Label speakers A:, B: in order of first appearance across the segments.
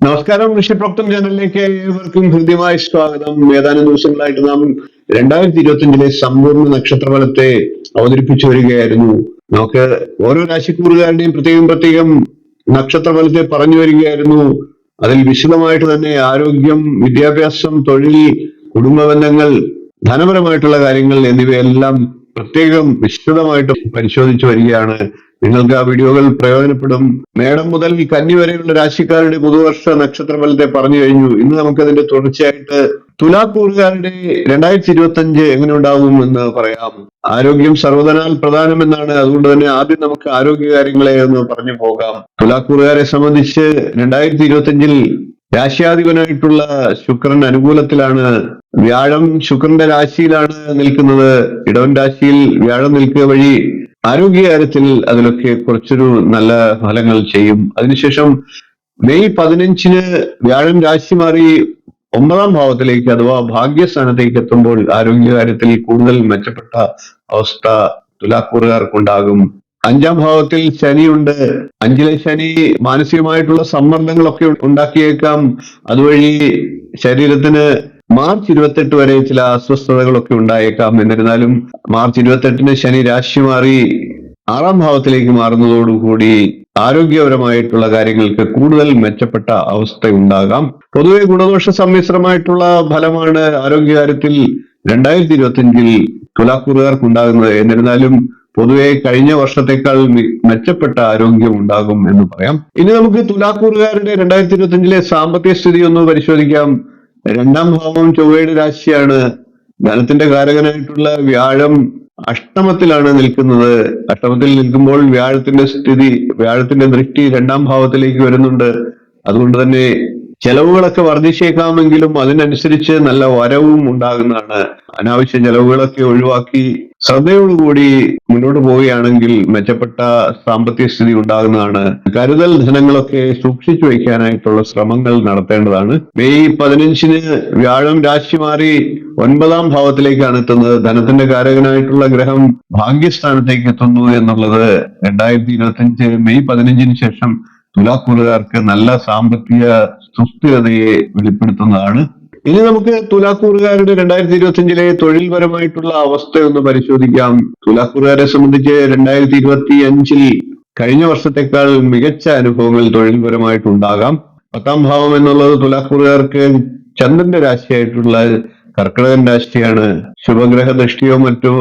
A: നമസ്കാരം ഋഷിപ്രോക്തം ചാനലിലേക്ക് ഏവർക്കും ഹൃദ്യമായ സ്വാഗതം. ഏതാനും ദിവസങ്ങളായിട്ട് നാം രണ്ടായിരത്തി ഇരുപത്തി അഞ്ചിലെ സമ്പൂർണ നക്ഷത്രഫലത്തെ അവതരിപ്പിച്ചു വരികയായിരുന്നു. നമുക്ക് ഓരോ രാശിക്കൂറുകാരുടെയും പ്രത്യേകം പ്രത്യേകം നക്ഷത്രഫലത്തെ പറഞ്ഞു വരികയായിരുന്നു. അതിൽ വിശദമായിട്ട് തന്നെ ആരോഗ്യം വിദ്യാഭ്യാസം തൊഴിൽ കുടുംബബന്ധങ്ങൾ ധനപരമായിട്ടുള്ള കാര്യങ്ങൾ എന്നിവയെല്ലാം പ്രത്യേകം വിശദമായിട്ട് പരിശോധിച്ചു വരികയാണ്. നിങ്ങൾക്ക് ആ വീഡിയോകൾ പ്രയോജനപ്പെടും. മേടം മുതൽ കന്നി വരെയുള്ള രാശിക്കാരുടെ പുതുവർഷ നക്ഷത്രഫലത്തെ പറഞ്ഞു കഴിഞ്ഞു. ഇന്ന് നമുക്ക് അതിന്റെ തുടർച്ചയായിട്ട് തുലാക്കൂറുകാരുടെ രണ്ടായിരത്തി ഇരുപത്തി അഞ്ച് എങ്ങനെ ഉണ്ടാകും എന്ന് പറയാം. ആരോഗ്യം സർവതനാൽ പ്രധാനമെന്നാണ്. അതുകൊണ്ട് തന്നെ ആദ്യം നമുക്ക് ആരോഗ്യ കാര്യങ്ങളെ ഒന്ന് പറഞ്ഞു പോകാം. തുലാക്കൂറുകാരെ സംബന്ധിച്ച് രണ്ടായിരത്തി ഇരുപത്തി അഞ്ചിൽ രാശ്യാധിപനായിട്ടുള്ള ശുക്രൻ അനുകൂലത്തിലാണ് വ്യാഴം ശുക്രന്റെ രാശിയിലാണ് നിൽക്കുന്നത്. ഇടവൻ രാശിയിൽ വ്യാഴം നിൽക്കുക വഴി ആരോഗ്യകാര്യത്തിൽ അതിലൊക്കെ കുറച്ചൊരു നല്ല ഫലങ്ങൾ ചെയ്യും. അതിനുശേഷം മെയ് പതിനഞ്ചിന് വ്യാഴം രാശി മാറി ഒമ്പതാം ഭാവത്തിലേക്ക് അഥവാ ഭാഗ്യസ്ഥാനത്തേക്ക് എത്തുമ്പോൾ ആരോഗ്യകാര്യത്തിൽ കൂടുതൽ മെച്ചപ്പെട്ട അവസ്ഥ തുലാക്കൂറുകാർക്കുണ്ടാകും. അഞ്ചാം ഭാവത്തിൽ ശനിയുണ്ട്. അഞ്ചിലെ ശനി മാനസികമായിട്ടുള്ള സമ്മർദ്ദങ്ങളൊക്കെ ഉണ്ടാക്കിയേക്കാം. അതുവഴി ശരീരത്തിന് മാർച്ച് ഇരുപത്തെട്ട് വരെ ചില അസ്വസ്ഥതകളൊക്കെ ഉണ്ടായേക്കാം. എന്നിരുന്നാലും മാർച്ച് ഇരുപത്തെട്ടിന് ശനി രാശി മാറി ആറാം ഭാവത്തിലേക്ക് മാറുന്നതോടുകൂടി ആരോഗ്യപരമായിട്ടുള്ള കാര്യങ്ങൾക്ക് കൂടുതൽ മെച്ചപ്പെട്ട അവസ്ഥ ഉണ്ടാകാം. പൊതുവെ ഗുണദോഷ സമ്മിശ്രമായിട്ടുള്ള ഫലമാണ് ആരോഗ്യകാര്യത്തിൽ രണ്ടായിരത്തി ഇരുപത്തി അഞ്ചിൽ തുലാക്കൂറുകാർക്ക് ഉണ്ടാകുന്നത് എന്നിരുന്നാലും പൊതുവെ കഴിഞ്ഞ വർഷത്തെക്കാൾ മെച്ചപ്പെട്ട ആരോഗ്യം ഉണ്ടാകും എന്ന് പറയാം. ഇനി നമുക്ക് തുലാക്കൂറുകാരുടെ രണ്ടായിരത്തി ഇരുപത്തി അഞ്ചിലെ സാമ്പത്തിക സ്ഥിതി ഒന്ന് പരിശോധിക്കാം. രണ്ടാം ഭാവം ചൊവ്വയുടെ രാശിയാണ്. ധനത്തിന്റെ കാരകനായിട്ടുള്ള വ്യാഴം അഷ്ടമത്തിലാണ് നിൽക്കുന്നത്. അഷ്ടമത്തിൽ നിൽക്കുമ്പോൾ വ്യാഴത്തിന്റെ സ്ഥിതി വ്യാഴത്തിന്റെ ദൃഷ്ടി രണ്ടാം ഭാവത്തിലേക്ക് വരുന്നുണ്ട്. അതുകൊണ്ട് തന്നെ ചെലവുകളൊക്കെ വർദ്ധിച്ചേക്കാമെങ്കിലും അതിനനുസരിച്ച് നല്ല വരവും ഉണ്ടാകുന്നതാണ്. അനാവശ്യ ചെലവുകളൊക്കെ ഒഴിവാക്കി ശ്രദ്ധയോടുകൂടി മുന്നോട്ട് പോവുകയാണെങ്കിൽ മെച്ചപ്പെട്ട സാമ്പത്തിക സ്ഥിതി ഉണ്ടാകുന്നതാണ്. കരുതൽ ധനങ്ങളൊക്കെ സൂക്ഷിച്ചു വയ്ക്കാനായിട്ടുള്ള ശ്രമങ്ങൾ നടത്തേണ്ടതാണ്. മെയ് പതിനഞ്ചിന് വ്യാഴം രാശി മാറി ഒൻപതാം ഭാവത്തിലേക്കാണ് എത്തുന്നത്. ധനത്തിന്റെ കാരകനായിട്ടുള്ള ഗ്രഹം ഭാഗ്യസ്ഥാനത്തേക്ക് എത്തുന്നു എന്നുള്ളത് രണ്ടായിരത്തി ഇരുപത്തി അഞ്ച് മെയ് പതിനഞ്ചിന് ശേഷം തുലാക്കൂറുകാർക്ക് നല്ല സാമ്പത്തിക സുസ്ഥിരതയെ വെളിപ്പെടുത്തുന്നതാണ്. ഇനി നമുക്ക് തുലാക്കൂറുകാരുടെ രണ്ടായിരത്തി ഇരുപത്തി അഞ്ചിലെ തൊഴിൽപരമായിട്ടുള്ള അവസ്ഥ ഒന്ന് പരിശോധിക്കാം തുലാക്കൂറുകാരെ സംബന്ധിച്ച് രണ്ടായിരത്തി ഇരുപത്തി അഞ്ചിൽ കഴിഞ്ഞ വർഷത്തെക്കാൾ മികച്ച അനുഭവങ്ങൾ തൊഴിൽപരമായിട്ടുണ്ടാകാം. പത്താം ഭാവം എന്നുള്ളത് തുലാക്കൂറുകാർക്ക് ചന്ദ്രന്റെ രാശിയായിട്ടുള്ള കർക്കിടകൻ രാശിയാണ്. ശുഭഗ്രഹ ദൃഷ്ടിയോ മറ്റോ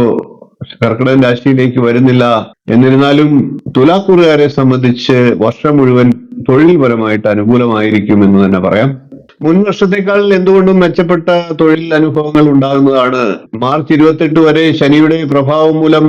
A: കർക്കിടകൻ രാശിയിലേക്ക് വരുന്നില്ല. എന്നിരുന്നാലും തുലാക്കൂറുകാരെ സംബന്ധിച്ച് വർഷം മുഴുവൻ തൊഴിൽപരമായിട്ട് അനുകൂലമായിരിക്കും എന്ന് തന്നെ പറയാം. മുൻ വർഷത്തെക്കാൾ എന്തുകൊണ്ടും മെച്ചപ്പെട്ട തൊഴിൽ അനുഭവങ്ങൾ ഉണ്ടാകുന്നതാണ്. മാർച്ച് ഇരുപത്തെട്ട് വരെ ശനിയുടെ പ്രഭാവം മൂലം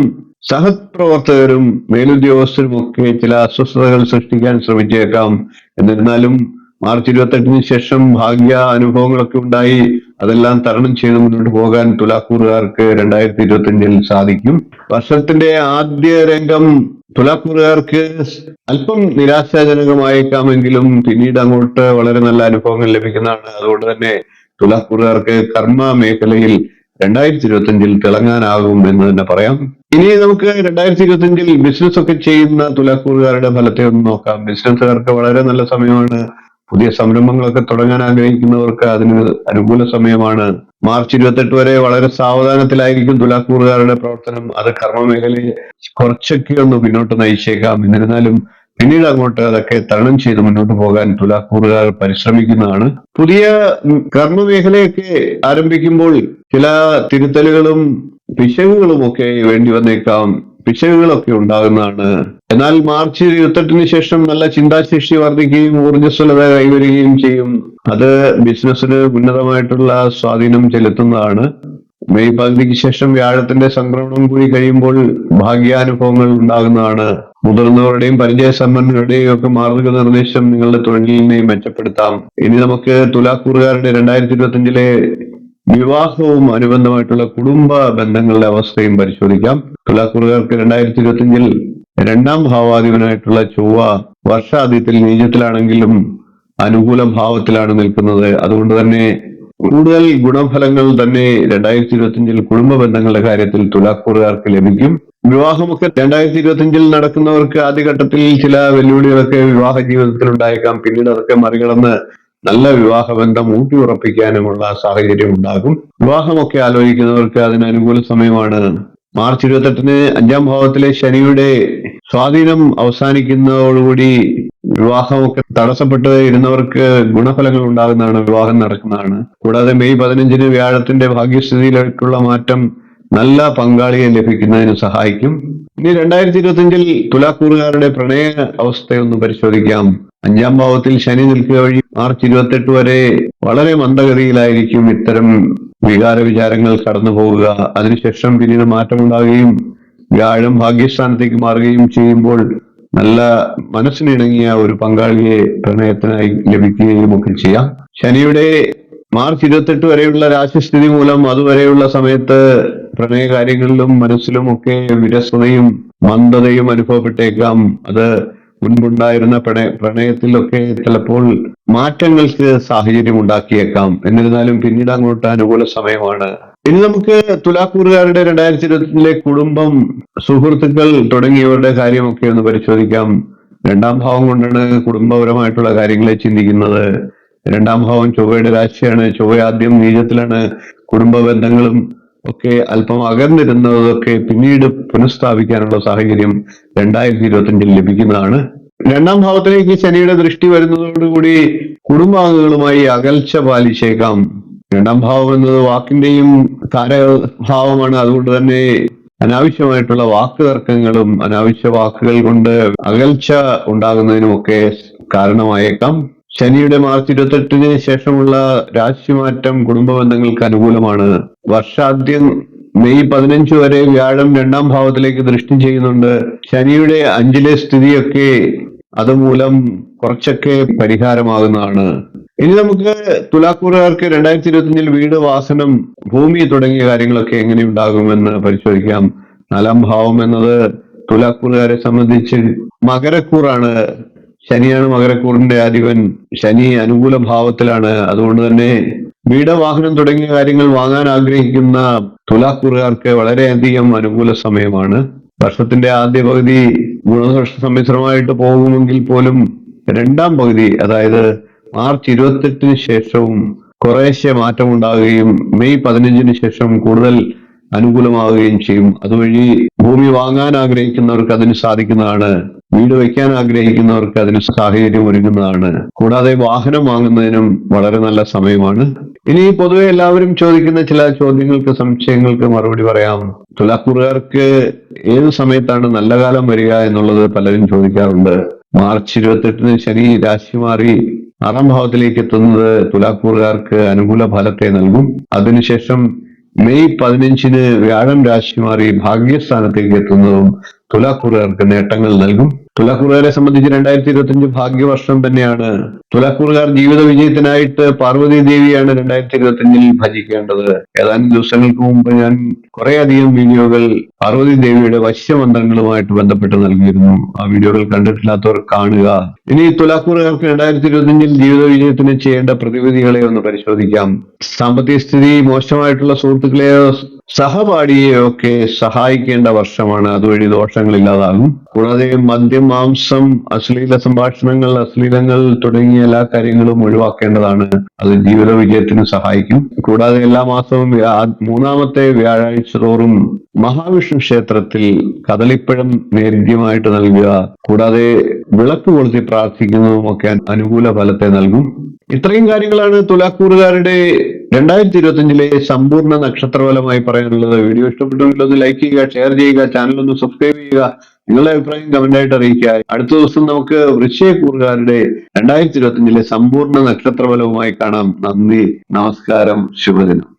A: സഹപ്രവർത്തകരും മേലുദ്യോഗസ്ഥരും ഒക്കെ ചില അസ്വസ്ഥതകൾ സൃഷ്ടിക്കാൻ ശ്രമിച്ചേക്കാം. എന്നിരുന്നാലും മാർച്ച് ഇരുപത്തെട്ടിന് ശേഷം ഭാഗ്യ അനുഭവങ്ങളൊക്കെ ഉണ്ടായി. അതെല്ലാം തരണം ചെയ്ത് മുന്നോട്ട് പോകാൻ തുലാക്കൂറുകാർക്ക് രണ്ടായിരത്തി ഇരുപത്തി അഞ്ചിൽ സാധിക്കും. വർഷത്തിന്റെ ആദ്യ രംഗം തുലാക്കൂറുകാർക്ക് അല്പം നിരാശാജനകമായേക്കാമെങ്കിലും പിന്നീട് അങ്ങോട്ട് വളരെ നല്ല അനുഭവങ്ങൾ ലഭിക്കുന്നതാണ്. അതുകൊണ്ട് തന്നെ തുലാക്കൂറുകാർക്ക് കർമ്മ മേഖലയിൽ രണ്ടായിരത്തി ഇരുപത്തി അഞ്ചിൽ തിളങ്ങാനാകും എന്ന് തന്നെ പറയാം. ഇനി നമുക്ക് രണ്ടായിരത്തി ഇരുപത്തി അഞ്ചിൽ ബിസിനസ് ഒക്കെ ചെയ്യുന്ന തുലാക്കൂറുകാരുടെ ഫലത്തെ ഒന്ന് നോക്കാം. ബിസിനസ്സുകാർക്ക് വളരെ നല്ല സമയമാണ്. പുതിയ സംരംഭങ്ങളൊക്കെ തുടങ്ങാൻ ആഗ്രഹിക്കുന്നവർക്ക് അതിന് അനുകൂല സമയമാണ്. മാർച്ച് ഇരുപത്തെട്ട് വരെ വളരെ സാവധാനത്തിലായിരിക്കും തുലാക്കൂറുകാരുടെ പ്രവർത്തനം. അത് കർമ്മ മേഖലയെ കുറച്ചൊക്കെ ഒന്ന് പിന്നോട്ട് നയിച്ചേക്കാം. എന്നിരുന്നാലും പിന്നീട് അങ്ങോട്ട് അതൊക്കെ തരണം ചെയ്ത് മുന്നോട്ട് പോകാൻ തുലാക്കൂറുകാർ പരിശ്രമിക്കുന്നതാണ്. പുതിയ കർമ്മമേഖലയൊക്കെ കർമ്മ മേഖലയൊക്കെ ആരംഭിക്കുമ്പോൾ ചില തിരുത്തലുകളും പിശകുകളും ഒക്കെ വേണ്ടി വന്നേക്കാം. പിശകുകളൊക്കെ ഉണ്ടാകുന്നതാണ് എന്നാൽ മാർച്ച് ഇരുപത്തെട്ടിന് ശേഷം നല്ല ചിന്താശേഷി വർദ്ധിക്കുകയും ഊർജസ്വലത കൈവരികയും ചെയ്യും. അത് ബിസിനസ്സിന് ഉന്നതമായിട്ടുള്ള സ്വാധീനം ചെലുത്തുന്നതാണ്. മെയ് പകുതിക്ക് ശേഷം വ്യാഴത്തിന്റെ സംക്രമണം കൂടി കഴിയുമ്പോൾ ഭാഗ്യാനുഭവങ്ങൾ ഉണ്ടാകുന്നതാണ്. മുതിർന്നവരുടെയും പരിചയസമ്പന്നരുടെയും ഒക്കെ മാർഗനിർദ്ദേശം നിങ്ങളുടെ തൊഴിലിനെ മെച്ചപ്പെടുത്താം. ഇനി നമുക്ക് തുലാക്കൂറുകാരുടെ രണ്ടായിരത്തി ഇരുപത്തി അഞ്ചിലെ വിവാഹവും അനുബന്ധമായിട്ടുള്ള കുടുംബ ബന്ധങ്ങളുടെ അവസ്ഥയും പരിശോധിക്കാം. തുലാക്കൂറുകാർക്ക് രണ്ടായിരത്തി ഇരുപത്തി അഞ്ചിൽ രണ്ടാം ഭാവാധിപനായിട്ടുള്ള ചൊവ്വ വർഷാദ്യത്തിൽ നീചത്തിലാണെങ്കിലും അനുകൂല ഭാവത്തിലാണ് നിൽക്കുന്നത്. അതുകൊണ്ട് തന്നെ കൂടുതൽ ഗുണഫലങ്ങൾ തന്നെ രണ്ടായിരത്തി ഇരുപത്തി അഞ്ചിൽ കുടുംബ ബന്ധങ്ങളുടെ കാര്യത്തിൽ തുലാക്കൂറുകാർക്ക് ലഭിക്കും. വിവാഹമൊക്കെ രണ്ടായിരത്തി ഇരുപത്തി അഞ്ചിൽ നടക്കുന്നവർക്ക് ആദ്യഘട്ടത്തിൽ ചില വെല്ലുവിളികളൊക്കെ വിവാഹ ജീവിതത്തിൽ ഉണ്ടായേക്കാം പിന്നീട് അതൊക്കെ മറികടന്ന് നല്ല വിവാഹബന്ധം ഊട്ടി ഉറപ്പിക്കാനുമുള്ള സാഹചര്യം ഉണ്ടാകും. വിവാഹമൊക്കെ ആലോചിക്കുന്നവർക്ക് അതിന് അനുകൂല സമയമാണ്. മാർച്ച് ഇരുപത്തെട്ടിന് അഞ്ചാം ഭാവത്തിലെ ശനിയുടെ സ്വാധീനം അവസാനിക്കുന്നതോടുകൂടി വിവാഹമൊക്കെ തടസ്സപ്പെട്ട് ഇരുന്നവർക്ക് ഗുണഫലങ്ങൾ ഉണ്ടാകുന്നതാണ് വിവാഹം നടക്കുന്നതാണ്. കൂടാതെ മെയ് പതിനഞ്ചിന് വ്യാഴത്തിന്റെ ഭാഗ്യസ്ഥിതിയിലേക്കുള്ള മാറ്റം നല്ല പങ്കാളിയെ ലഭിക്കുന്നതിന് സഹായിക്കും. ഇനി രണ്ടായിരത്തി ഇരുപത്തിയഞ്ചിൽ തുലാക്കൂറുകാരുടെ പ്രണയ അവസ്ഥയൊന്ന് പരിശോധിക്കാം. അഞ്ചാം ഭാവത്തിൽ ശനി നിൽക്കുക വഴി മാർച്ച് ഇരുപത്തെട്ട് വരെ വളരെ മന്ദഗതിയിലായിരിക്കും ഇത്തരം വികാര വിചാരങ്ങൾ കടന്നു പോവുക അതിനുശേഷം പിന്നീട് മാറ്റമുണ്ടാകുകയും വ്യാഴം ഭാഗ്യസ്ഥാനത്തേക്ക് മാറുകയും ചെയ്യുമ്പോൾ നല്ല മനസ്സിനിണങ്ങിയ ഒരു പങ്കാളിയെ പ്രണയത്തിനായി ലഭിക്കുകയും ഒക്കെ ചെയ്യാം. ശനിയുടെ മാർച്ച് ഇരുപത്തെട്ട് വരെയുള്ള രാശിസ്ഥിതി മൂലം അതുവരെയുള്ള സമയത്ത് പ്രണയ കാര്യങ്ങളിലും മനസ്സിലും ഒക്കെ വിരസതയും മന്ദതയും അനുഭവപ്പെട്ടേക്കാം. അത് മുൻപുണ്ടായിരുന്ന പ്രണയ പ്രണയത്തിലൊക്കെ ചിലപ്പോൾ മാറ്റങ്ങൾക്ക് സാഹചര്യം ഉണ്ടാക്കിയേക്കാം എന്നിരുന്നാലും പിന്നീട് അങ്ങോട്ട് അനുകൂല സമയമാണ് ഇനി നമുക്ക് തുലാക്കൂറുകാരുടെ രണ്ടായിരത്തി ഇരുപത്തിലെ കുടുംബം സുഹൃത്തുക്കൾ തുടങ്ങിയവരുടെ കാര്യമൊക്കെ ഒന്ന് പരിശോധിക്കാം. രണ്ടാം ഭാവം കൊണ്ടാണ് കുടുംബപരമായിട്ടുള്ള കാര്യങ്ങളെ ചിന്തിക്കുന്നത്. രണ്ടാം ഭാവം ചൊവ്വയുടെ രാശിയാണ്. ചൊവ്വ ആദ്യം നീചത്തിലാണ്. കുടുംബ ബന്ധങ്ങളും ഒക്കെ അല്പം അകന്നിരുന്നതൊക്കെ പിന്നീട് പുനഃസ്ഥാപിക്കാനുള്ള സാഹചര്യം രണ്ടായിരത്തി ഇരുപത്തിരണ്ടിൽ ലഭിക്കുന്നതാണ്. രണ്ടാം ഭാവത്തിലേക്ക് ശനിയുടെ ദൃഷ്ടി വരുന്നതോടുകൂടി കുടുംബാംഗങ്ങളുമായി അകൽച്ച പാലിച്ചേക്കാം. രണ്ടാം ഭാവം എന്നത് വാക്കിന്റെയും താരഭാവമാണ്. അതുകൊണ്ട് തന്നെ അനാവശ്യമായിട്ടുള്ള വാക്ക് തർക്കങ്ങളും അനാവശ്യ വാക്കുകൾ കൊണ്ട് അകൽച്ച ഉണ്ടാകുന്നതിനുമൊക്കെ കാരണമായേക്കാം. ശനിയുടെ മാർച്ച് ഇരുപത്തെട്ടിന് ശേഷമുള്ള രാശിമാറ്റം കുടുംബ ബന്ധങ്ങൾക്ക് അനുകൂലമാണ്. വർഷാദ്യം മെയ് പതിനഞ്ച് വരെ വ്യാഴം രണ്ടാം ഭാവത്തിലേക്ക് ദൃഷ്ടി ചെയ്യുന്നുണ്ട്. ശനിയുടെ അഞ്ചിലെ സ്ഥിതിയൊക്കെ അതുമൂലം കുറച്ചൊക്കെ പരിഹാരമാകുന്നതാണ്. ഇനി നമുക്ക് തുലാക്കൂറുകാർക്ക് രണ്ടായിരത്തി ഇരുപത്തിയഞ്ചിൽ വീട് വാസനം ഭൂമി തുടങ്ങിയ കാര്യങ്ങളൊക്കെ എങ്ങനെ ഉണ്ടാകുമെന്ന് പരിശോധിക്കാം. നാലാം ഭാവം എന്നത് തുലാക്കൂറുകാരെ സംബന്ധിച്ച് മകരക്കൂറാണ്. ശനിയാണ് മകരക്കൂറിന്റെ അധിപൻ ശനി അനുകൂല ഭാവത്തിലാണ്. അതുകൊണ്ട് തന്നെ വീട് വാഹനം തുടങ്ങിയ കാര്യങ്ങൾ വാങ്ങാൻ ആഗ്രഹിക്കുന്ന തുലാക്കൂറുകാർക്ക് വളരെയധികം അനുകൂല സമയമാണ്. വർഷത്തിന്റെ ആദ്യ പകുതി ഗുണദോഷ സമ്മിശ്രമായിട്ട് പോകുമെങ്കിൽ പോലും രണ്ടാം പകുതി അതായത് മാർച്ച് ഇരുപത്തെട്ടിന് ശേഷവും കുറേശ്ശെ മാറ്റമുണ്ടാകുകയും മെയ് പതിനഞ്ചിന് ശേഷം കൂടുതൽ അനുകൂലമാവുകയും ചെയ്യും. അതുവഴി ഭൂമി വാങ്ങാൻ ആഗ്രഹിക്കുന്നവർക്ക് അതിന് സാധിക്കുന്നതാണ്. വീട് വയ്ക്കാൻ ആഗ്രഹിക്കുന്നവർക്ക് അതിന് സാഹചര്യം ഒരുങ്ങുന്നതാണ്. കൂടാതെ വാഹനം വാങ്ങുന്നതിനും വളരെ നല്ല സമയമാണ്. ഇനി പൊതുവെ എല്ലാവരും ചോദിക്കുന്ന ചില ചോദ്യങ്ങൾക്ക് സംശയങ്ങൾക്ക് മറുപടി പറയാം. തുലാക്കൂറുകാർക്ക് ഏത് സമയത്താണ് നല്ല കാലം വരിക എന്നുള്ളത് പലരും ചോദിക്കാറുണ്ട്. മാർച്ച് ഇരുപത്തെട്ടിന് ശനി രാശി മാറി ആറാം ഭാവത്തിലേക്ക് എത്തുന്നത് തുലാക്കൂറുകാർക്ക് അനുകൂല ഫലത്തെ നൽകും. അതിനുശേഷം മെയ് പതിനഞ്ചിന് വ്യാഴം രാശി മാറി ഭാഗ്യസ്ഥാനത്തേക്ക് എത്തുന്നതും തുലാക്കൂറുകാർക്ക് നേട്ടങ്ങൾ നൽകും. തുലാക്കൂറുകാരെ സംബന്ധിച്ച് രണ്ടായിരത്തി ഇരുപത്തി അഞ്ച് ഭാഗ്യവർഷം തന്നെയാണ്. തുലാക്കൂറുകാർ ജീവിത വിജയത്തിനായിട്ട് പാർവതി ദേവിയാണ് രണ്ടായിരത്തി ഇരുപത്തി അഞ്ചിൽ ഭജിക്കേണ്ടത്. ഏതാനും ദിവസങ്ങൾക്ക് മുമ്പ് ഞാൻ കുറേയധികം വീഡിയോകൾ പാർവതി ദേവിയുടെ വശ്യമന്ത്രങ്ങളുമായിട്ട് ബന്ധപ്പെട്ട് നൽകിയിരുന്നു. ആ വീഡിയോകൾ കണ്ടിട്ടില്ലാത്തവർ കാണുക. ഇനി തുലാക്കൂറുകാർക്ക് രണ്ടായിരത്തി ഇരുപത്തി അഞ്ചിൽ ജീവിത വിജയത്തിന് ചെയ്യേണ്ട പ്രതിവിധികളെ ഒന്ന് പരിശോധിക്കാം. സാമ്പത്തിക സ്ഥിതി മോശമായിട്ടുള്ള സുഹൃത്തുക്കളെയോ സഹപാഠിയെയോ ഒക്കെ സഹായിക്കേണ്ട വർഷമാണ് അതുവഴി ദോഷങ്ങൾ ഇല്ലാതാകും. കൂടാതെ മദ്യം മാംസം അശ്ലീല സംഭാഷണങ്ങൾ അശ്ലീലങ്ങൾ തുടങ്ങിയ എല്ലാ കാര്യങ്ങളും ഒഴിവാക്കേണ്ടതാണ്. അത് ജീവിത വിജയത്തിന് സഹായിക്കും. കൂടാതെ എല്ലാ മാസവും മൂന്നാമത്തെ വ്യാഴാഴ്ച തോറും മഹാവിഷ്ണു ക്ഷേത്രത്തിൽ കദളിപ്പഴം നേദ്യമായിട്ട് നൽകുക. കൂടാതെ വിളക്ക് കൊളുത്തി പ്രാർത്ഥിക്കുന്നതും ഒക്കെ അനുകൂല ഫലത്തെ നൽകും. ഇത്രയും കാര്യങ്ങളാണ് തുലാക്കൂറുകാരുടെ രണ്ടായിരത്തി ഇരുപത്തി അഞ്ചിലെ സമ്പൂർണ നക്ഷത്രഫലമായി പറയാനുള്ളത്. വീഡിയോ ഇഷ്ടപ്പെട്ടെങ്കിൽ ഒന്ന് ലൈക്ക് ചെയ്യുക ഷെയർ ചെയ്യുക ചാനൽ ഒന്ന് സബ്സ്ക്രൈബ് ചെയ്യുക. നിങ്ങളുടെ അഭിപ്രായം കമന്റ് ആയിട്ട് അറിയിക്കുക. അടുത്ത ദിവസം നമുക്ക് വൃശ്ചയക്കൂറുകാരുടെ രണ്ടായിരത്തി ഇരുപത്തി അഞ്ചിലെ സമ്പൂർണ നക്ഷത്രഫലവുമായി കാണാം. നന്ദി നമസ്കാരം ശുഭദിനം.